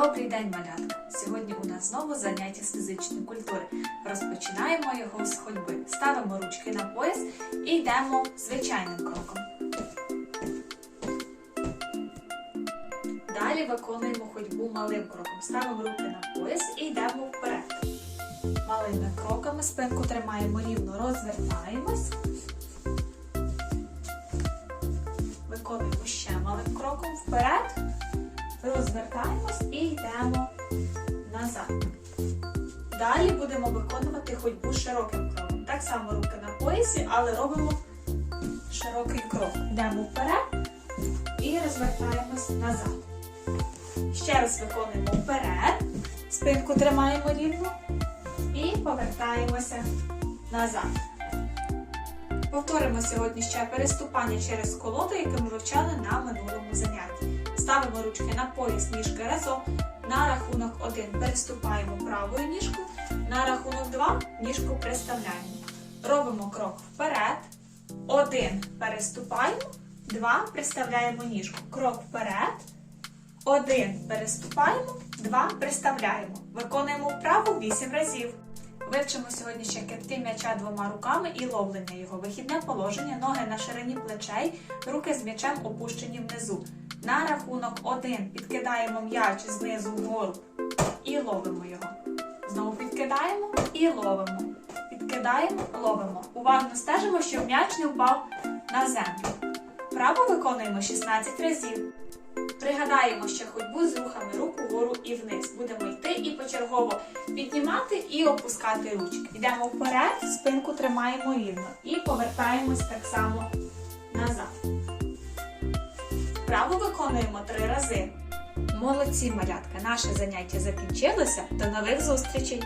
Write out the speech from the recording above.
Добрий день, малятка! Сьогодні у нас знову заняття з фізичної культури. Розпочинаємо його з ходьби. Ставимо ручки на пояс і йдемо звичайним кроком. Далі виконуємо ходьбу малим кроком. Ставимо руки на пояс і йдемо вперед. Малими кроками спинку тримаємо рівно, розвертаємось. Далі будемо виконувати ходьбу широким кроком. Так само руки на поясі, але робимо широкий крок. Йдемо вперед і розвертаємось назад. Ще раз виконуємо вперед, спинку тримаємо рівно і повертаємося назад. Повторимо сьогодні ще переступання через колоду, яке ми вивчали на минулому занятті. Ставимо ручки на пояс ніжки разом. На рахунок 1 переступаємо правою ніжку, на рахунок 2 ніжку приставляємо. Робимо крок вперед. 1 переступаємо, 2 приставляємо ніжку. Крок вперед. 1 переступаємо, 2 приставляємо. Виконуємо вправу 8 разів. Вивчимо сьогодні ще кидки м'яча двома руками і ловлення його. Вихідне положення, ноги на ширині плечей, руки з м'ячем опущені внизу. На рахунок 1 підкидаємо м'яч знизу вгору і ловимо його. Підкидаємо і ловимо. Підкидаємо, ловимо. Уважно стежимо, щоб м'яч не впав на землю. Право виконуємо 16 разів. Пригадаємо ще ходьбу з рухами рук угору і вниз. Будемо йти і почергово піднімати і опускати ручки. Йдемо вперед, спинку тримаємо рівно і повертаємось так само назад. Вправо виконуємо три рази. Молодці, малятка! Наше заняття закінчилося. До нових зустрічей!